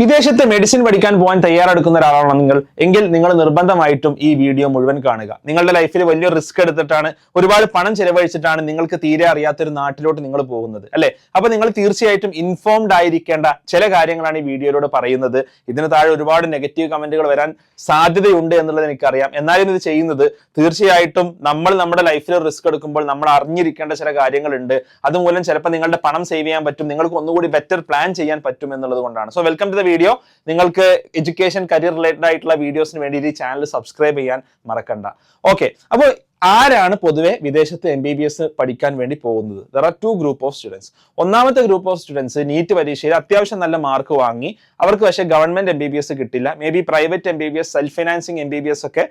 വിദേശത്ത് മെഡിസിൻ പഠിക്കാൻ പോകാൻ തയ്യാറെടുക്കുന്ന ഒരാളാണ് നിങ്ങൾ. എങ്കിൽ നിങ്ങൾ നിർബന്ധമായിട്ടും ഈ വീഡിയോ മുഴുവൻ കാണുക. നിങ്ങളുടെ ലൈഫിൽ വലിയ റിസ്ക് എടുത്തിട്ടാണ് ഒരുപാട് പണം ചെലവഴിച്ചിട്ടാണ് നിങ്ങൾക്ക് തീരെ അറിയാത്തൊരു നാട്ടിലോട്ട് നിങ്ങൾ പോകുന്നത് അല്ലെ? അപ്പൊ നിങ്ങൾ തീർച്ചയായിട്ടും ഇൻഫോംഡ് ആയിരിക്കേണ്ട ചില കാര്യങ്ങളാണ് ഈ വീഡിയോയിലൂടെ പറയുന്നത്. ഇതിന് താഴെ ഒരുപാട് നെഗറ്റീവ് കമന്റുകൾ വരാൻ സാധ്യതയുണ്ട് എന്നുള്ളത് എനിക്കറിയാം. എന്നാലും ഇത് ചെയ്യുന്നത് തീർച്ചയായിട്ടും നമ്മൾ നമ്മുടെ ലൈഫിൽ റിസ്ക് എടുക്കുമ്പോൾ നമ്മൾ അറിഞ്ഞിരിക്കേണ്ട ചില കാര്യങ്ങളുണ്ട്. അതുമൂലം ചിലപ്പോൾ നിങ്ങളുടെ പണം സേവ് ചെയ്യാൻ പറ്റും. നിങ്ങൾക്ക് ഒന്നുകൂടി ബെറ്റർ പ്ലാൻ ചെയ്യാൻ പറ്റും എന്നുള്ളത് കൊണ്ടാണ്. So welcome to the video. നിങ്ങൾക്ക് എഡ്യൂക്കേഷൻ കരിയർ റിലേറ്റഡ് ആയിട്ടുള്ള വീഡിയോസിന് വേണ്ടി ഈ ചാനൽ സബ്സ്ക്രൈബ് ചെയ്യാൻ മറക്കണ്ട. ഓക്കെ അപ്പോൾ ആരാണ് പൊതുവെ വിദേശത്ത് എം ബി ബി എസ് പഠിക്കാൻ വേണ്ടി പോകുന്നത്? There are two group of students ഒന്നാമത്തെ ഗ്രൂപ്പ് ഓഫ് സ്റ്റുഡൻസ് നീറ്റ് പരീക്ഷയിൽ അത്യാവശ്യം നല്ല മാർക്ക് വാങ്ങി. അവർക്ക് പക്ഷേ government M B B S കിട്ടില്ല. Maybe private M B B S self financing M B B S ഒക്കെ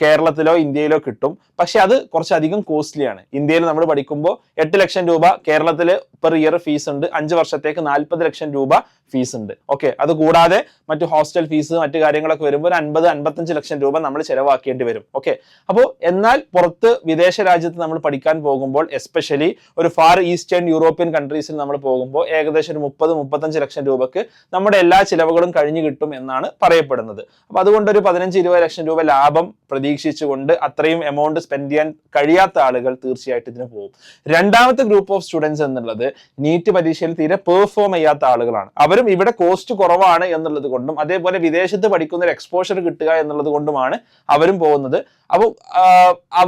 കേരളത്തിലോ ഇന്ത്യയിലോ കിട്ടും. പക്ഷെ അത് കുറച്ചധികം കോസ്റ്റ്ലിയാണ് ഇന്ത്യയിൽ നമ്മൾ പഠിക്കുമ്പോൾ എട്ട് ലക്ഷം രൂപ കേരളത്തിൽ പെർ ഇയർ ഫീസ് ഉണ്ട്. അഞ്ച് വർഷത്തേക്ക് നാൽപ്പത് ലക്ഷം രൂപ ഫീസ് ഉണ്ട്. ഓക്കെ അത് കൂടാതെ മറ്റു ഹോസ്റ്റൽ ഫീസ് മറ്റു കാര്യങ്ങളൊക്കെ വരുമ്പോൾ ഒരു അൻപത് അൻപത്തഞ്ച് ലക്ഷം രൂപ നമ്മൾ ചെലവാക്കേണ്ടി വരും. ഓക്കെ അപ്പോൾ എന്നാൽ പുറത്ത് വിദേശ രാജ്യത്ത് നമ്മൾ പഠിക്കാൻ പോകുമ്പോൾ എസ്പെഷ്യലി ഒരു ഫാർ ഈസ്റ്റേൺ യൂറോപ്യൻ കൺട്രീസിൽ നമ്മൾ പോകുമ്പോൾ ഏകദേശം ഒരു മുപ്പത് മുപ്പത്തഞ്ച് ലക്ഷം രൂപക്ക് നമ്മുടെ എല്ലാ ചിലവുകളും കഴിഞ്ഞു കിട്ടും എന്നാണ് പറയപ്പെടുന്നത്. അപ്പൊ അതുകൊണ്ട് ഒരു പതിനഞ്ച് ഇരുപത് ലക്ഷം രൂപ ലാഭം പ്രതീക്ഷിച്ചുകൊണ്ട് അത്രയും എമൗണ്ട് സ്പെൻഡ് ചെയ്യാൻ കഴിയാത്ത ആളുകൾ തീർച്ചയായിട്ടും ഇതിന് പോകും. രണ്ടാമത്തെ ഗ്രൂപ്പ് ഓഫ് സ്റ്റുഡൻസ് എന്നുള്ളത് നീറ്റ് പരീക്ഷയിൽ തീരെ പെർഫോം ചെയ്യാത്ത ആളുകളാണ്. അവരും ഇവിടെ കോസ്റ്റ് കുറവാണ് എന്നുള്ളത് കൊണ്ടും അതേപോലെ വിദേശത്ത് പഠിക്കുന്ന ഒരു എക്സ്പോഷർ കിട്ടുക എന്നുള്ളത് കൊണ്ടുമാണ് അവരും പോകുന്നത്. അപ്പോൾ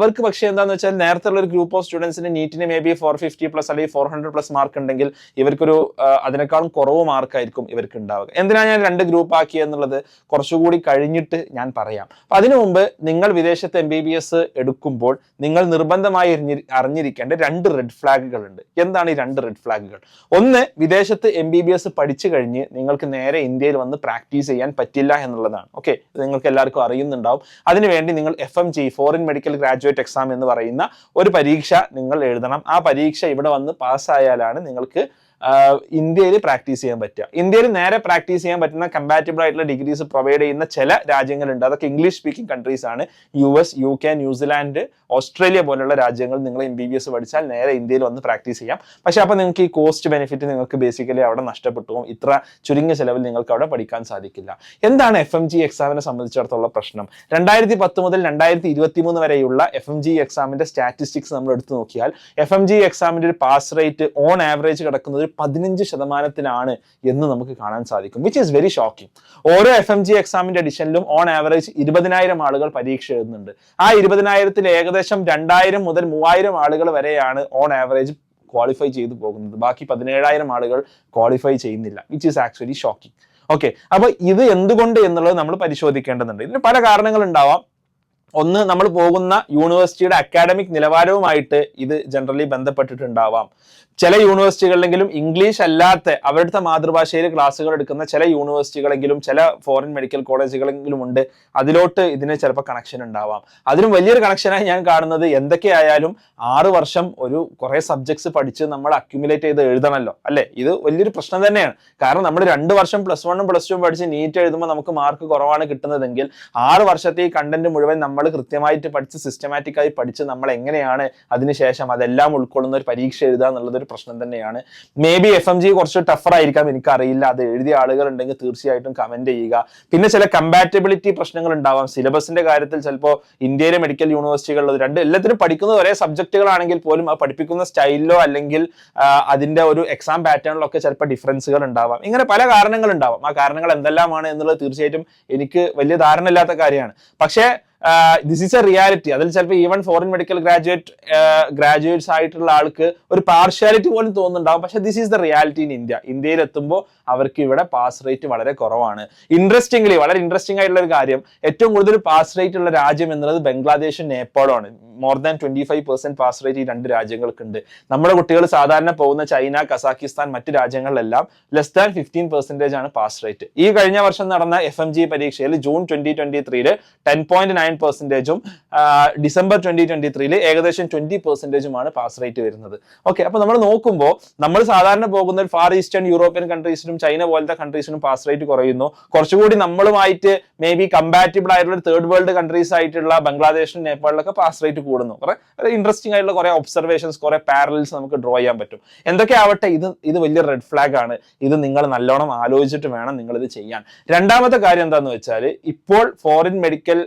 അവർക്ക് പക്ഷേ എന്താന്ന് വെച്ചാൽ നേരത്തെ ഉള്ള ഒരു ഗ്രൂപ്പ് ഓഫ് സ്റ്റുഡൻസിന് നീറ്റിന് maybe four fifty plus അല്ലെങ്കിൽ ഫോർ ഹൺഡ്രഡ് പ്ലസ് മാർക്ക് ഉണ്ടെങ്കിൽ ഇവർക്കൊരു അതിനേക്കാളും കുറവ് മാർക്കായിരിക്കും ഇവർക്ക് ഉണ്ടാവുക. എന്തിനാണ് ഞാൻ രണ്ട് ഗ്രൂപ്പ് ആക്കി എന്നുള്ളത്? കുറച്ചുകൂടി കഴിഞ്ഞിട്ട് ഞാൻ പറയാം. അപ്പൊ അതിനു മുമ്പ് നിങ്ങൾ വിദേശത്ത് എം ബി ബി എസ് എടുക്കുമ്പോൾ നിങ്ങൾ നിർബന്ധമായി അറിഞ്ഞിരിക്കേണ്ട രണ്ട് റെഡ് ഫ്ലാഗുകൾ ഉണ്ട് എന്താണ് ഈ രണ്ട് റെഡ് ഫ്ലാഗുകൾ ഒന്ന് വിദേശത്ത് എം ബി ബി എസ് പഠിച്ചു കഴിഞ്ഞ് നിങ്ങൾക്ക് നേരെ ഇന്ത്യയിൽ വന്ന് പ്രാക്ടീസ് ചെയ്യാൻ പറ്റില്ല എന്നുള്ളതാണ്. ഓക്കെ? നിങ്ങൾക്ക് എല്ലാവർക്കും അറിയുന്നുണ്ടാവും. അതിനുവേണ്ടി നിങ്ങൾ F M G foreign medical graduate exam എന്ന് പറയുന്ന ഒരു പരീക്ഷ നിങ്ങൾ എഴുതണം. ആ പരീക്ഷ ഇവിടെ വന്ന് പാസ്സായാലാണ് നിങ്ങൾക്ക് ഇന്ത്യയിൽ പ്രാക്ടീസ് ചെയ്യാൻ പറ്റുക. ഇന്ത്യയിൽ നേരെ പ്രാക്ടീസ് ചെയ്യാൻ പറ്റുന്ന കമ്പാറ്റബിൾ ആയിട്ടുള്ള ഡിഗ്രീസ് പ്രൊവൈഡ് ചെയ്യുന്ന ചില രാജ്യങ്ങളുണ്ട്. അതൊക്കെ ഇംഗ്ലീഷ് സ്പീക്കിംഗ് കൺട്രീസ് ആണ്. U S U K New Zealand Australia പോലുള്ള രാജ്യങ്ങൾ നിങ്ങൾ എം ബി ബി എസ് പഠിച്ചാൽ നേരെ ഇന്ത്യയിൽ വന്ന് പ്രാക്ടീസ് ചെയ്യാം. പക്ഷെ അപ്പോൾ നിങ്ങൾക്ക് ഈ കോസ്റ്റ് ബെനിഫിറ്റ് നിങ്ങൾക്ക് ബേസിക്കലി അവിടെ നഷ്ടപ്പെട്ടു പോകും. ഇത്ര ചുരുങ്ങിയ ചെലവിൽ നിങ്ങൾക്ക് അവിടെ പഠിക്കാൻ സാധിക്കില്ല. എന്താണ് എഫ് എം ജി എക്സാമിനെ സംബന്ധിച്ചിടത്തോളം പ്രശ്നം? രണ്ടായിരത്തി പത്ത് മുതൽ രണ്ടായിരത്തി ഇരുപത്തി മൂന്ന് വരെയുള്ള എഫ് എം ജി എക്സാമിന്റെ സ്റ്റാറ്റിസ്റ്റിക്സ് നമ്മൾ എടുത്തു നോക്കിയാൽ എഫ് എം ജി എക്സാമിന്റെ ഒരു പാസ് റേറ്റ് ഓൺ ആവറേജ് കിടക്കുന്നത് ഒരു പതിനഞ്ച് ശതമാനത്തിലാണ് എന്ന് നമുക്ക് കാണാൻ സാധിക്കും വിച്ച് ഈസ് വെരി ഷോക്കിംഗ് ഓരോ എഫ് എം ജി എക്സാമിന്റെ എഡിഷനിലും ഓൺ ആവറേജ് ഇരുപതിനായിരം ആളുകൾ പരീക്ഷ എഴുതുന്നുണ്ട്. ആ ഇരുപതിനായിരത്തിൽ ഏകദേശം രണ്ടായിരം മുതൽ മൂവായിരം ആളുകൾ വരെയാണ് ഓൺ ആവറേജ് ക്വാളിഫൈ ചെയ്തു പോകുന്നത്. ബാക്കി പതിനേഴായിരം ആളുകൾ ക്വാളിഫൈ ചെയ്യുന്നില്ല which is actually shocking okay അപ്പൊ ഇത് എന്തുകൊണ്ട് എന്നുള്ളത് നമ്മൾ പരിശോധിക്കേണ്ടതുണ്ട്. ഇതിന് പല കാരണങ്ങൾ ഉണ്ടാവാം. ഒന്ന് നമ്മൾ പോകുന്ന യൂണിവേഴ്സിറ്റിയുടെ അക്കാഡമിക് നിലവാരവുമായിട്ട് ഇത് ജനറലി ബന്ധപ്പെട്ടിട്ടുണ്ടാവാം. ചില യൂണിവേഴ്സിറ്റികളിലെങ്കിലും ഇംഗ്ലീഷ് അല്ലാത്ത അവരുടെ മാതൃഭാഷയിൽ ക്ലാസ്സുകൾ എടുക്കുന്ന ചില യൂണിവേഴ്സിറ്റികളെങ്കിലും ചില ഫോറിൻ മെഡിക്കൽ കോളേജുകളെങ്കിലും ഉണ്ട്. അതിലോട്ട് ഇതിന് ചിലപ്പോൾ കണക്ഷൻ ഉണ്ടാവാം. അതിനും വലിയൊരു കണക്ഷനായി ഞാൻ കാണുന്നത് എന്തൊക്കെയായാലും ആറ് വർഷം ഒരു കുറേ സബ്ജക്ട്സ് പഠിച്ച് നമ്മൾ അക്യുമുലേറ്റ് ചെയ്ത് എഴുതണമല്ലോ അല്ലേ? ഇത് വലിയൊരു പ്രശ്നം തന്നെയാണ്. കാരണം നമ്മൾ രണ്ട് വർഷം പ്ലസ് വണ്ണും പ്ലസ് ടുവും പഠിച്ച് നീറ്റ് എഴുതുമ്പോൾ നമുക്ക് മാർക്ക് കുറവാണ് കിട്ടുന്നതെങ്കിൽ ആറ് വർഷത്തെ ഈ കണ്ടന്റ് മുഴുവൻ നമ്മൾ കൃത്യമായിട്ട് പഠിച്ച് സിസ്റ്റമാറ്റിക് ആയി പഠിച്ച് നമ്മൾ എങ്ങനെയാണ് അതിനുശേഷം അതെല്ലാം ഉൾക്കൊള്ളുന്ന ഒരു പരീക്ഷ എഴുതുക എന്നുള്ളത് ഒരു പ്രശ്നം തന്നെയാണ്. Maybe F M G കുറച്ച് ടഫർ ആയിരിക്കാം എനിക്കറിയില്ല. അത് എഴുതിയ ആളുകൾ ഉണ്ടെങ്കിൽ തീർച്ചയായിട്ടും കമന്റ് ചെയ്യുക. പിന്നെ ചില കമ്പാറ്റബിലിറ്റി പ്രശ്നങ്ങൾ ഉണ്ടാവാം. സിലബസിന്റെ കാര്യത്തിൽ ചിലപ്പോൾ ഇന്ത്യയിലെ മെഡിക്കൽ യൂണിവേഴ്സിറ്റികളിൽ രണ്ട് എല്ലാത്തിനും പഠിക്കുന്നത് ഒരേ സബ്ജക്റ്റുകളാണെങ്കിൽ പോലും ആ പഠിപ്പിക്കുന്ന സ്റ്റൈലിലോ അല്ലെങ്കിൽ അതിന്റെ ഒരു എക്സാം പാറ്റേണിലോ ഒക്കെ ചിലപ്പോൾ ഡിഫറൻസുകൾ ഉണ്ടാവാം. ഇങ്ങനെ പല കാരണങ്ങൾ ഉണ്ടാവാം. ആ കാരണങ്ങൾ എന്തെല്ലാമാണ് എന്നുള്ളത് തീർച്ചയായിട്ടും എനിക്ക് വലിയ ധാരണ ഇല്ലാത്ത കാര്യമാണ്. പക്ഷേ ദിസ് ഈസ് എ റിയാലിറ്റി അതിൽ ചിലപ്പോൾ even foreign medical graduate graduates ആയിട്ടുള്ള ആൾക്ക് ഒരു പാർഷ്യാലിറ്റി പോലും തോന്നുന്നുണ്ടാവും. പക്ഷേ this is the reality in India ഇന്ത്യയിൽ എത്തുമ്പോൾ അവർക്ക് ഇവിടെ പാസ് റേറ്റ് വളരെ കുറവാണ്. ഇൻട്രസ്റ്റിംഗ്ലി വളരെ ഇൻട്രസ്റ്റിംഗ് ആയിട്ടുള്ള ഒരു കാര്യം ഏറ്റവും കൂടുതൽ പാസ് റേറ്റ് ഉള്ള രാജ്യം എന്നുള്ളത് ബംഗ്ലാദേശും നേപ്പാളുമാണ് more than twenty five percent pass rate ഈ രണ്ട് രാജ്യങ്ങൾക്കുണ്ട്. നമ്മുടെ കുട്ടികൾ സാധാരണ പോകുന്ന ചൈന കസാക്കിസ്ഥാൻ മറ്റു രാജ്യങ്ങളിലെല്ലാം ലെസ് ദാൻ ഫിഫ്റ്റീൻ പെർസെന്റേജ് ആണ് പാസ് റേറ്റ് ഈ കഴിഞ്ഞ വർഷം നടന്ന എഫ് എം ജി പരീക്ഷയിൽ ജൂൺ ട്വന്റി ട്വന്റി ത്രീയിൽ ടെൻ പോയിന്റ് നയൻ പെർസെന്റേജും ഡിസംബർ ട്വന്റി ട്വന്റി ത്രീയിൽ ഏകദേശം ട്വന്റി പെർസെന്റേജുമാണ് പാസ് റേറ്റ് വരുന്നത്. ഓക്കെ അപ്പൊ നമ്മൾ നോക്കുമ്പോൾ നമ്മൾ സാധാരണ പോകുന്ന ഫാർ ഈസ്റ്റേൺ യൂറോപ്യൻ കൺട്രീസിനും ചൈന പോലത്തെ കൺട്രീസിനും പാസ് റേറ്റ് കുറയുന്നു. കുറച്ചുകൂടി നമ്മളുമായിട്ട് മേ ബി കമ്പാറ്റബിൾ ആയിട്ടുള്ള തേർഡ് വേൾഡ് കൺട്രീസ് ആയിട്ടുള്ള ബംഗ്ലാദേശിലും നേപ്പാളിലൊക്കെ പാസ് റേറ്റ് കൂടുന്നു. കുറെ ഇൻട്രസ്റ്റിംഗ് ആയിട്ടുള്ള കുറെ ഒബ്സർവേഷൻസ് കുറെ പാരൽസ് നമുക്ക് ഡ്രോ ചെയ്യാൻ പറ്റും. എന്തൊക്കെ ആവട്ടെ ഇത് ഇത് വലിയ റെഡ് ഫ്ലാഗ് ആണ്. ഇത് നിങ്ങൾ നല്ലോണം ആലോചിച്ചിട്ട് വേണം നിങ്ങൾ ഇത് ചെയ്യാൻ. രണ്ടാമത്തെ കാര്യം എന്താണെന്ന് വെച്ചാൽ ഇപ്പോൾ foreign medical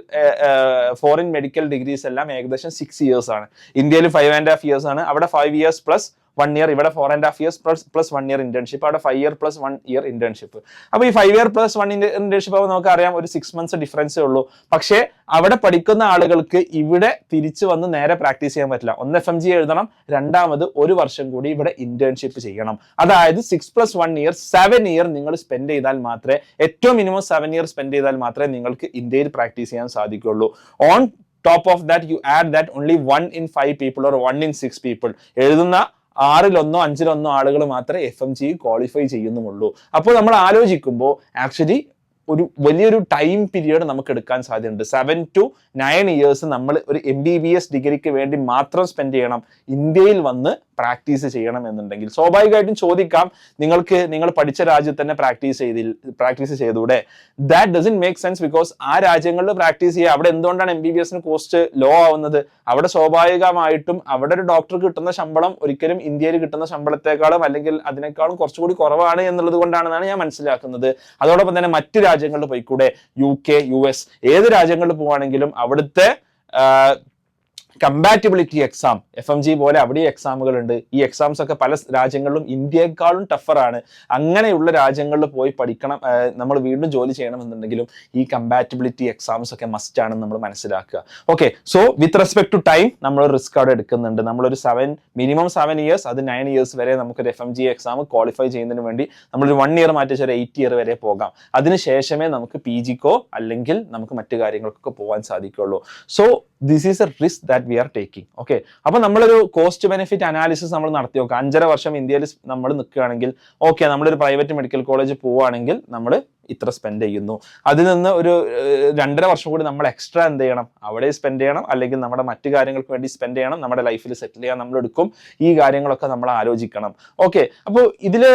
foreign medical degrees എല്ലാം ഏകദേശം സിക്സ് ഇയേഴ്സ് ആണ്. ഇന്ത്യയിൽ ഫൈവ് ആൻഡ് ഹാഫ് ഇയേഴ്സ് ആണ്. അവിടെ five years plus one year ഇവിടെ four and half years plus plus one year internship അവിടെ five year plus one year internship അപ്പോൾ ഈ five year plus one internship ആകുമ്പോൾ നമുക്കറിയാം ഒരു സിക്സ് മന്ത്സ് ഡിഫറൻസ് ഉള്ളൂ. പക്ഷേ അവിടെ പഠിക്കുന്ന ആളുകൾക്ക് ഇവിടെ തിരിച്ചു വന്ന് നേരെ പ്രാക്ടീസ് ചെയ്യാൻ പറ്റില്ല. ഒന്ന് എഫ് എം ജി എഴുതണം രണ്ടാമത് ഒരു വർഷം കൂടി ഇവിടെ ഇന്റേൺഷിപ്പ് ചെയ്യണം. അതായത് six plus one year seven year നിങ്ങൾ സ്പെൻഡ് ചെയ്താൽ മാത്രമേ ഏറ്റവും മിനിമം സെവൻ ഇയർ സ്പെൻഡ് ചെയ്താൽ മാത്രമേ നിങ്ങൾക്ക് ഇന്ത്യയിൽ പ്രാക്ടീസ് ചെയ്യാൻ സാധിക്കുള്ളൂ. On top of that you add that only one in five people or one in six people എഴുതുന്ന ആറിലൊന്നോ അഞ്ചിലൊന്നോ ആളുകൾ മാത്രമേ എഫ് എം ജി ക്വാളിഫൈ ചെയ്യുന്നുമുള്ളൂ. അപ്പോൾ നമ്മൾ ആലോചിക്കുമ്പോൾ ആക്ച്വലി ഒരു വലിയൊരു ടൈം പീരീഡ് നമുക്ക് എടുക്കാൻ സാധ്യതയുണ്ട്. സെവൻ ടു നയൻ ഇയേഴ്സ് നമ്മൾ ഒരു എം ബി ബി എസ് ഡിഗ്രിക്ക് വേണ്ടി മാത്രം സ്പെൻഡ് ചെയ്യണം. ഇന്ത്യയിൽ വന്ന് പ്രാക്ടീസ് ചെയ്യണം എന്നുണ്ടെങ്കിൽ സ്വാഭാവികമായിട്ടും ചോദിക്കാം നിങ്ങൾക്ക് നിങ്ങൾ പഠിച്ച രാജ്യത്ത് തന്നെ പ്രാക്ടീസ് ചെയ്തിൽ പ്രാക്ടീസ് ചെയ്തൂടെ? That doesn't make sense because ആ രാജ്യങ്ങളിൽ പ്രാക്ടീസ് ചെയ്യുക അവിടെ എന്തുകൊണ്ടാണ് എം ബി ബി എസിന് കോസ്റ്റ് ലോ ആവുന്നത്? അവിടെ സ്വാഭാവികമായിട്ടും അവിടെ ഒരു ഡോക്ടർ കിട്ടുന്ന ശമ്പളം ഒരിക്കലും ഇന്ത്യയിൽ കിട്ടുന്ന ശമ്പളത്തെക്കാളും അല്ലെങ്കിൽ അതിനേക്കാളും കുറച്ചുകൂടി കുറവാണ് എന്നുള്ളത് കൊണ്ടാണെന്നാണ് ഞാൻ മനസ്സിലാക്കുന്നത്. അതോടൊപ്പം തന്നെ മറ്റ് രാജ്യങ്ങളിൽ പോയിക്കൂടെ? യു കെ യു എസ് ഏത് രാജ്യങ്ങളിൽ പോവാണെങ്കിലും അവിടുത്തെ compatibility exam F M G പോലെ അവിടെ എക്സാമുകൾ ഉണ്ട് ഈ എക്സാംസ് ഒക്കെ പല രാജ്യങ്ങളിലും ഇന്ത്യയെക്കാളും ടഫറാണ് അങ്ങനെയുള്ള രാജ്യങ്ങളിൽ പോയി പഠിക്കണം നമ്മൾ വീണ്ടും ജോലി ചെയ്യണമെന്നുണ്ടെങ്കിലും ഈ കമ്പാറ്റബിലിറ്റി എക്സാംസ് ഒക്കെ മസ്റ്റ് ആണെന്ന് നമ്മൾ മനസ്സിലാക്കുക. Okay so with respect to time നമ്മൾ റിസ്ക് അവിടെ എടുക്കുന്നുണ്ട്. നമ്മളൊരു സെവൻ മിനിമം സെവൻ ഇയേഴ്സ് അത് നയൻ ഇയേഴ്സ് വരെ നമുക്കൊരു F M G exam qualify ചെയ്യുന്നതിന് വേണ്ടി നമ്മളൊരു വൺ ഇയർ മാറ്റി ഒരു എയ്റ്റ് ഇയർ വരെ പോകാം. അതിനുശേഷമേ നമുക്ക് പി ജിക്കോ അല്ലെങ്കിൽ നമുക്ക് മറ്റു കാര്യങ്ങൾക്കൊക്കെ പോകാൻ സാധിക്കുള്ളൂ so this is a risk that we are taking okay അപ്പൊ നമ്മളൊരു കോസ്റ്റ് ബെനിഫിറ്റ് അനാലിസിസ് നമ്മൾ നടത്തി നോക്കുക അഞ്ചര വർഷം ഇന്ത്യയിൽ നമ്മൾ നിൽക്കുകയാണെങ്കിൽ ഓക്കെ നമ്മളൊരു പ്രൈവറ്റ് മെഡിക്കൽ കോളേജ് പോവുകയാണെങ്കിൽ നമ്മൾ ഇത്ര സ്പെൻഡ് ചെയ്യുന്നു. അതിൽ നിന്ന് ഒരു രണ്ടര വർഷം കൂടി നമ്മൾ എക്സ്ട്രാ എന്ത് ചെയ്യണം? അവിടെ സ്പെൻഡ് ചെയ്യണം. അല്ലെങ്കിൽ നമ്മുടെ മറ്റു കാര്യങ്ങൾക്ക് വേണ്ടി സ്പെൻഡ് ചെയ്യണം. നമ്മുടെ ലൈഫിൽ സെറ്റിൽ ചെയ്യാൻ നമ്മൾ എടുക്കും. ഈ കാര്യങ്ങളൊക്കെ നമ്മൾ ആലോചിക്കണം. ഓക്കെ അപ്പോൾ ഇതിൽ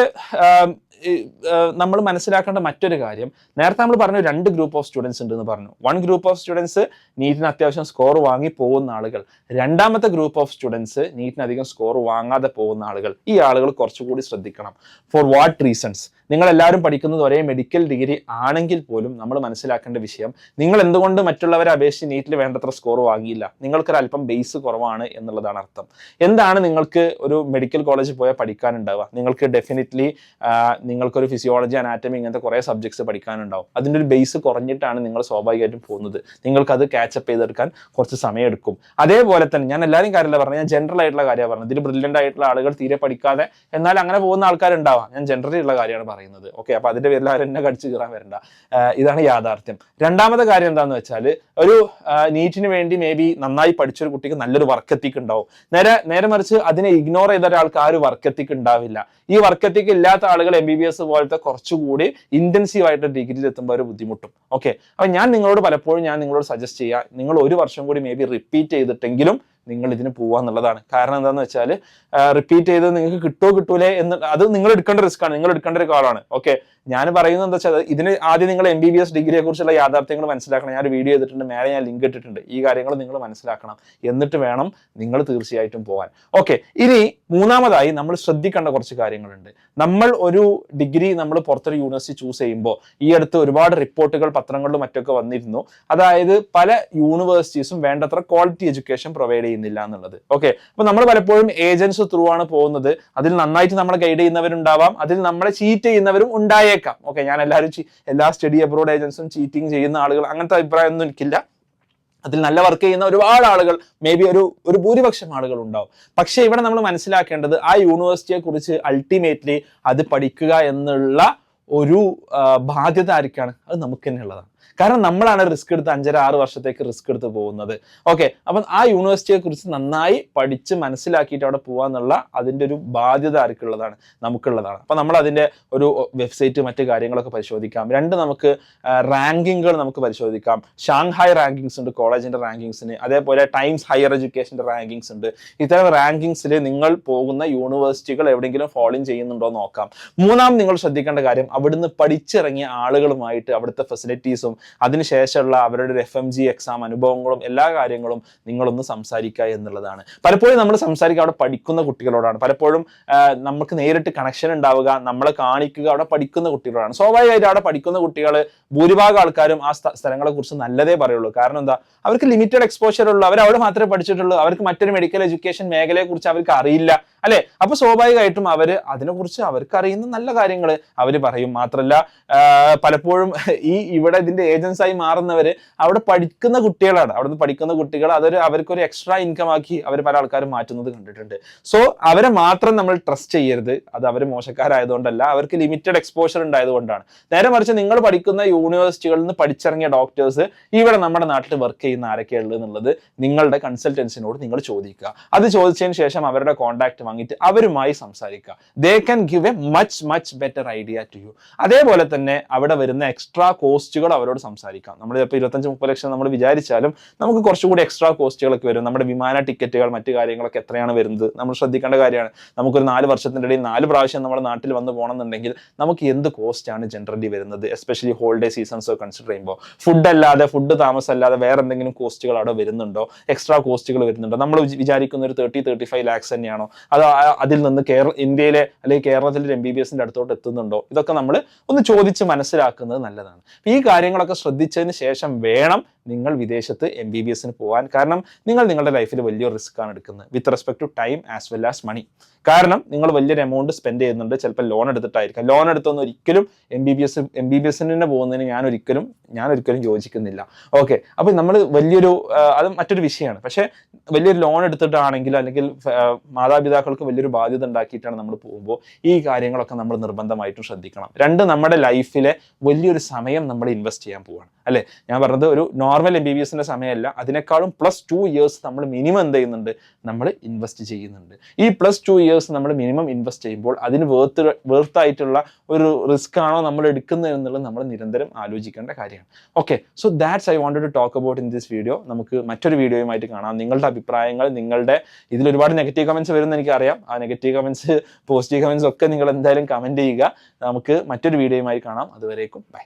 നമ്മൾ മനസ്സിലാക്കേണ്ട മറ്റൊരു കാര്യം. നേരത്തെ നമ്മൾ പറഞ്ഞു രണ്ട് ഗ്രൂപ്പ് ഓഫ് സ്റ്റുഡൻസ് ഉണ്ടെന്ന് പറഞ്ഞു. വൺ ഗ്രൂപ്പ് ഓഫ് സ്റ്റുഡൻസ് നീറ്റിന് അത്യാവശ്യം സ്കോർ വാങ്ങി പോകുന്ന ആളുകൾ. രണ്ടാമത്തെ ഗ്രൂപ്പ് ഓഫ് സ്റ്റുഡൻസ് നീറ്റിന് അധികം സ്കോർ വാങ്ങാതെ പോകുന്ന ആളുകൾ. ഈ ആളുകൾ കുറച്ചുകൂടി ശ്രദ്ധിക്കണം. ഫോർ വാട്ട് റീസൺസ് നിങ്ങൾ എല്ലാവരും പഠിക്കുന്നത് ഒരേ മെഡിക്കൽ ഡിഗ്രി ആണെങ്കിൽ പോലും നമ്മൾ മനസ്സിലാക്കേണ്ട വിഷയം നിങ്ങൾ എന്തുകൊണ്ട് മറ്റുള്ളവരെ അപേക്ഷിച്ച് നീറ്റിൽ വേണ്ടത്ര സ്കോർ വാങ്ങിയില്ല? നിങ്ങൾക്കൊരു അല്പം ബേസ് കുറവാണ് എന്നുള്ളതാണ് അർത്ഥം. എന്താണ് നിങ്ങൾക്ക് ഒരു മെഡിക്കൽ കോളേജിൽ പോയാൽ പഠിക്കാനുണ്ടാവുക? നിങ്ങൾക്ക് ഡെഫിനറ്റ്ലി നിങ്ങൾക്കൊരു ഫിസിയോളജി അനാറ്റമി ഇങ്ങനത്തെ കുറേ സബ്ജക്ട്സ് പഠിക്കാനുണ്ടാവും. അതിന്റെ ഒരു ബേസ് കുറഞ്ഞിട്ടാണ് നിങ്ങൾ സ്വാഭാവികമായിട്ടും പോകുന്നത്. നിങ്ങൾക്കത് ക്യാച്ചപ്പ് ചെയ്തെടുക്കാൻ കുറച്ച് സമയം എടുക്കും അതേപോലെ തന്നെ ഞാൻ എല്ലാവരും കാര്യമല്ല പറഞ്ഞത് ഞാൻ ജനറൽ ആയിട്ടുള്ള കാര്യമാണ് പറഞ്ഞത്. ഇതിൽ ബ്രില്യന്റ് ആയിട്ടുള്ള ആളുകൾ തീരെ പഠിക്കാതെ എന്നാൽ അങ്ങനെ പോകുന്ന ആൾക്കാരുണ്ടാവാം. ഞാൻ ജനറലി ഉള്ള കാര്യമാണ് പറയുന്നത്. ഓക്കെ അപ്പോൾ അതിന്റെ പേരിൽ ആരും എന്നെ കടിച്ചു കയറാൻ വരണ്ട. ഇതാണ് യാഥാർത്ഥ്യം. രണ്ടാമത്തെ കാര്യം എന്താണെന്ന് വെച്ചാൽ ഒരു നീറ്റിന് വേണ്ടി മേ ബി നന്നായി പഠിച്ചൊരു കുട്ടിക്ക് നല്ലൊരു വർക്ക് എത്തിക്ക് ഉണ്ടാവും നേരെ നേരെ മറിച്ച് അതിനെ ഇഗ്നോർ ചെയ്ത ഒരാൾക്ക് ആ ഒരു വർക്ക് എത്തിക്ക് ഉണ്ടാവില്ല. ഈ വർക്ക് എത്തിക്ക് ഇല്ലാത്ത ആളുകൾ എം ബി ബി എസ് പോലത്തെ കുറച്ചുകൂടി ഇന്റൻസീവ് ആയിട്ട് ഡിഗ്രിയിൽ എത്തുമ്പോൾ ഒരു ബുദ്ധിമുട്ടും. ഓക്കെ അപ്പൊ ഞാൻ നിങ്ങളോട് പലപ്പോഴും ഞാൻ നിങ്ങളോട് സജസ്റ്റ് ചെയ്യാം. നിങ്ങൾ ഒരു വർഷം കൂടി മേ ബി റിപ്പീറ്റ് ചെയ്തിട്ടെങ്കിലും നിങ്ങൾ ഇതിന് പോവാന്നുള്ളതാണ്. കാരണം എന്താന്ന് വെച്ചാൽ റിപ്പീറ്റ് ചെയ്ത് നിങ്ങൾക്ക് കിട്ടോ കിട്ടൂലേ എന്ന് അത് നിങ്ങൾ എടുക്കേണ്ട റിസ്ക് ആണ്. നിങ്ങൾ എടുക്കേണ്ട ഒരു കാളാണ് ഓക്കെ ഞാൻ പറയുന്നത് എന്താ വെച്ചാൽ ഇതിന് ആദ്യം നിങ്ങൾ എം ബി ബി എസ് ഡിഗ്രിയെ കുറിച്ചുള്ള യാഥാർത്ഥ്യങ്ങൾ മനസ്സിലാക്കണം. ഞാൻ ഒരു വീഡിയോ ചെയ്തിട്ടുണ്ട് മേലെ ഞാൻ ലിങ്ക് ഇട്ടിട്ടുണ്ട്. ഈ കാര്യങ്ങൾ നിങ്ങൾ മനസ്സിലാക്കണം. എന്നിട്ട് വേണം നിങ്ങൾ തീർച്ചയായിട്ടും പോകാൻ ഓക്കെ ഇനി മൂന്നാമതായി നമ്മൾ ശ്രദ്ധിക്കേണ്ട കുറച്ച് കാര്യങ്ങളുണ്ട്. നമ്മൾ ഒരു ഡിഗ്രി നമ്മൾ പുറത്തൊരു യൂണിവേഴ്സിറ്റി ചൂസ് ചെയ്യുമ്പോൾ ഈ അടുത്ത് ഒരുപാട് റിപ്പോർട്ടുകൾ പത്രങ്ങളിലും മറ്റൊക്കെ വന്നിരുന്നു. അതായത് പല യൂണിവേഴ്സിറ്റീസും വേണ്ടത്ര ക്വാളിറ്റി എഡ്യൂക്കേഷൻ പ്രൊവൈഡ് ചെയ്യുന്നില്ല എന്നുള്ളത്. ഓക്കെ അപ്പൊ നമ്മൾ പലപ്പോഴും ഏജൻസ് ത്രൂ ആണ് പോകുന്നത്. അതിൽ നന്നായിട്ട് നമ്മളെ ഗൈഡ് ചെയ്യുന്നവരുണ്ടാവാം. അതിൽ നമ്മളെ ചീറ്റ് ചെയ്യുന്നവരും ഉണ്ടായേക്കാം. ഓക്കെ ഞാൻ എല്ലാവരും എല്ലാ സ്റ്റഡി അബ്രോഡ് ഏജൻസും ചീറ്റിംഗ് ചെയ്യുന്ന ആളുകൾ അങ്ങനത്തെ അഭിപ്രായമൊന്നും എനിക്കില്ല. അതിൽ നല്ല വർക്ക് ചെയ്യുന്ന ഒരുപാട് ആളുകൾ മേ ബി ഒരു ഒരു ഭൂരിപക്ഷം ആളുകൾ ഉണ്ടാവും. പക്ഷേ ഇവിടെ നമ്മൾ മനസ്സിലാക്കേണ്ടത് ആ യൂണിവേഴ്സിറ്റിയെ കുറിച്ച് അൾട്ടിമേറ്റ്ലി അത് പഠിക്കുക എന്നുള്ള ഒരു ബാധ്യത ആർക്കാണ്? അത് നമുക്ക് തന്നെ ഉള്ളതാണ്. കാരണം നമ്മളാണ് റിസ്ക് എടുത്ത് അഞ്ചര ആറ് വർഷത്തേക്ക് റിസ്ക് എടുത്ത് പോകുന്നത്. ഓക്കെ അപ്പം ആ യൂണിവേഴ്സിറ്റിയെ കുറിച്ച് നന്നായി പഠിച്ച് മനസ്സിലാക്കിയിട്ട് അവിടെ പോകാന്നുള്ള അതിന്റെ ഒരു ബാധ്യത ആർക്കുള്ളതാണ്? നമുക്കുള്ളതാണ്. അപ്പം നമ്മൾ അതിന്റെ ഒരു വെബ്സൈറ്റ് മറ്റു കാര്യങ്ങളൊക്കെ പരിശോധിക്കാം. രണ്ട് നമുക്ക് റാങ്കിങ്ങുകൾ നമുക്ക് പരിശോധിക്കാം. ഷാങ്ഹായ് റാങ്കിങ്സ് ഉണ്ട് കോളേജിന്റെ റാങ്കിങ്സിന് അതേപോലെ ടൈംസ് ഹയർ എഡ്യൂക്കേഷന്റെ റാങ്കിങ്സ് ഉണ്ട്. ഇത്തരം റാങ്കിങ്സിൽ നിങ്ങൾ പോകുന്ന യൂണിവേഴ്സിറ്റികൾ എവിടെയെങ്കിലും ഫോളോ ചെയ്യുന്നുണ്ടോ നോക്കാം. മൂന്നാം നിങ്ങൾ ശ്രദ്ധിക്കേണ്ട കാര്യം അവിടുന്ന് പഠിച്ചിറങ്ങിയ ആളുകളുമായിട്ട് അവിടുത്തെ ഫെസിലിറ്റീസും അതിനുശേഷമുള്ള അവരുടെ ഒരു എഫ് എം ജി എക്സാം അനുഭവങ്ങളും എല്ലാ കാര്യങ്ങളും നിങ്ങളൊന്ന് സംസാരിക്കുക എന്നുള്ളതാണ്. പലപ്പോഴും നമ്മൾ സംസാരിക്കുക അവിടെ പഠിക്കുന്ന കുട്ടികളോടാണ്. പലപ്പോഴും നമുക്ക് നേരിട്ട് കണക്ഷൻ ഉണ്ടാവുക നമ്മളെ കാണിക്കുക അവിടെ പഠിക്കുന്ന കുട്ടികളോടാണ്. സ്വാഭാവികമായിട്ട് അവിടെ പഠിക്കുന്ന കുട്ടികൾ ഭൂരിഭാഗം ആൾക്കാരും ആ സ്ഥലങ്ങളെ കുറിച്ച് നല്ലതേ പറയുള്ളൂ. കാരണം എന്താ? അവർക്ക് ലിമിറ്റഡ് എക്സ്പോഷർ ഉള്ളൂ. അവർ അവിടെ മാത്രമേ പഠിച്ചിട്ടുള്ളൂ. അവർക്ക് മറ്റൊരു മെഡിക്കൽ എഡ്യൂക്കേഷൻ മേഖലയെ കുറിച്ച് അവർക്ക് അറിയില്ല. അല്ലെ? അപ്പൊ സ്വാഭാവികമായിട്ടും അവർ അതിനെക്കുറിച്ച് അവർക്ക് അറിയുന്ന നല്ല കാര്യങ്ങൾ അവർ പറയും. മാത്രല്ല പലപ്പോഴും ഈ ഇവിടെ ഇതിന്റെ ഏജൻസ് ആയി മാറുന്നവര് അവിടെ പഠിക്കുന്ന കുട്ടികളാണ്. അവിടുന്ന് പഠിക്കുന്ന കുട്ടികൾ അതൊരു അവർക്കൊരു എക്സ്ട്രാ ഇൻകം ആക്കി അവർ പല ആൾക്കാരും മാറ്റുന്നത് കണ്ടിട്ടുണ്ട്. സോ അവരെ മാത്രം നമ്മൾ ട്രസ്റ്റ് ചെയ്യരുത്. അത് അവർ മോശക്കാരായതുകൊണ്ടല്ല അവർക്ക് ലിമിറ്റഡ് എക്സ്പോഷർ ഉണ്ടായതുകൊണ്ടാണ്. നേരെ മറിച്ച് നിങ്ങൾ പഠിക്കുന്ന യൂണിവേഴ്സിറ്റികളിൽ നിന്ന് പഠിച്ചിറങ്ങിയ ഡോക്ടേഴ്സ് ഇവിടെ നമ്മുടെ നാട്ടിൽ വർക്ക് ചെയ്യുന്ന ആരൊക്കെയുള്ളത് എന്നുള്ളത് നിങ്ങളുടെ കൺസൾട്ടൻസിനോട് നിങ്ങൾ ചോദിക്കുക. അത് ചോദിച്ചതിന് ശേഷം അവരുടെ കോൺടാക്ട് വാങ്ങിയിട്ട് അവരുമായി സംസാരിക്കുക. They can give a much much better idea to you അതേപോലെ തന്നെ അവിടെ വരുന്ന എക്സ്ട്രാ കോസ്റ്റുകൾ അവരോട് സംസാരിക്കാം. നമ്മൾ ചിലപ്പോൾ ഇരുപത്തഞ്ച് മുപ്പത് ലക്ഷം നമ്മൾ വിചാരിച്ചാലും നമുക്ക് കുറച്ചുകൂടി എക്സ്ട്രാ കോസ്റ്റുകളൊക്കെ വരും. നമ്മുടെ വിമാന ടിക്കറ്റുകൾ മറ്റു കാര്യങ്ങളൊക്കെ എത്രയാണ് വരുന്നത്? നമ്മൾ ശ്രദ്ധിക്കേണ്ട കാര്യമാണ്. നമുക്കൊരു നാല് വർഷത്തിന്റെ ഇടയിൽ നാല് പ്രാവശ്യം നമ്മുടെ നാട്ടിൽ വന്ന് പോകണമെന്നുണ്ടെങ്കിൽ നമുക്ക് എന്ത് കോസ്റ്റ് ആണ് ജനറലി വരുന്നത്? എസ്പെഷ്യലി ഹോളിഡേ സീസൺസ് കൺസിഡർ ചെയ്യുമ്പോൾ. ഫുഡ് അല്ലാതെ ഫുഡ് താമസം അല്ലാതെ വേറെ എന്തെങ്കിലും കോസ്റ്റുകൾ അവിടെ വരുന്നുണ്ടോ? എക്സ്ട്രാ കോസ്റ്റുകൾ വരുന്നുണ്ടോ? നമ്മൾ വിചാരിക്കുന്ന ഒരു തേർട്ടി തേർട്ടി ഫൈവ് ലാക്സ് തന്നെയാണോ? അത് അതിൽ നിന്ന് കേരള ഇന്ത്യയിലെ അല്ലെങ്കിൽ കേരളത്തിലെ എം ബി ബി എസിന്റെ അടുത്തോട്ട് എത്തുന്നുണ്ടോ? ഇതൊക്കെ നമ്മൾ ഒന്ന് ചോദിച്ച് മനസ്സിലാക്കുന്നത് നല്ലതാണ്. ഈ കാര്യങ്ങളൊക്കെ ശ്രദ്ധിച്ചതിന് ശേഷം വേണം നിങ്ങൾ വിദേശത്ത് എം ബി ബി എസിന് പോകാൻ കാരണം നിങ്ങൾ നിങ്ങളുടെ ലൈഫിൽ വലിയൊരു റിസ്ക് ആണ് എടുക്കുന്നത്. With respect to time as well as money കാരണം നിങ്ങൾ വലിയൊരു എമൗണ്ട് സ്പെൻഡ് ചെയ്യുന്നുണ്ട്. ചിലപ്പോൾ ലോൺ എടുത്തിട്ടായിരിക്കാം. ലോൺ എടുത്തൊന്നും ഒരിക്കലും M B B S M B B എസിന് തന്നെ പോകുന്നതിന് ഞാൻ ഒരിക്കലും ഞാൻ ഒരിക്കലും യോജിക്കുന്നില്ല. ഓക്കെ അപ്പോൾ നമ്മൾ വലിയൊരു അത് മറ്റൊരു വിഷയമാണ്. പക്ഷേ വലിയൊരു ലോൺ എടുത്തിട്ടാണെങ്കിലും അല്ലെങ്കിൽ ആ, മാതാപിതാക്കൾക്ക് വലിയൊരു ബാധ്യത ഉണ്ടാക്കിയിട്ടാണ് നമ്മൾ പോകുമ്പോൾ ഈ കാര്യങ്ങളൊക്കെ നമ്മൾ നിർബന്ധമായിട്ടും ശ്രദ്ധിക്കണം. രണ്ട് നമ്മുടെ ലൈഫിലെ വലിയൊരു സമയം നമ്മൾ ഇൻവെസ്റ്റ് ചെയ്യാൻ പോവാണ്. അല്ലെ? ഞാൻ പറഞ്ഞത് ഒരു നോർമൽ എം ബി ബി എസിന്റെ സമയമല്ല. അതിനേക്കാളും പ്ലസ് ടു ഇയേഴ്സ് നമ്മൾ മിനിമം എന്ത് ചെയ്യുന്നുണ്ട്? നമ്മൾ ഇൻവെസ്റ്റ് ചെയ്യുന്നുണ്ട്. ഈ പ്ലസ് ടു ഇയേഴ്സ് നമ്മൾ മിനിമം ഇൻവെസ്റ്റ് ചെയ്യുമ്പോൾ അതിന് വേർത്ത് വേർത്തായിട്ടുള്ള ഒരു റിസ്ക് ആണോ നമ്മൾ എടുക്കുന്നത് എന്നുള്ളത് നമ്മൾ നിരന്തരം ആലോചിക്കേണ്ട കാര്യമാണ്. Okay so that's I wanted to talk about in this video നമുക്ക് മറ്റൊരു വീഡിയോയുമായിട്ട് കാണാം. നിങ്ങളുടെ അഭിപ്രായങ്ങൾ നിങ്ങളുടെ ഇതിൽ ഒരുപാട് നെഗറ്റീവ് കമൻസ് കമന്റ്സ് വരുമെന്ന് എനിക്കറിയാം ആ നെഗറ്റീവ് കമൻസ് പോസിറ്റീവ് കമൻസ് ഒക്കെ നിങ്ങൾ എന്തായാലും കമന്റ് ചെയ്യുക. നമുക്ക് മറ്റൊരു വീഡിയോയുമായി കാണാം. അതുവരേക്കും ബൈ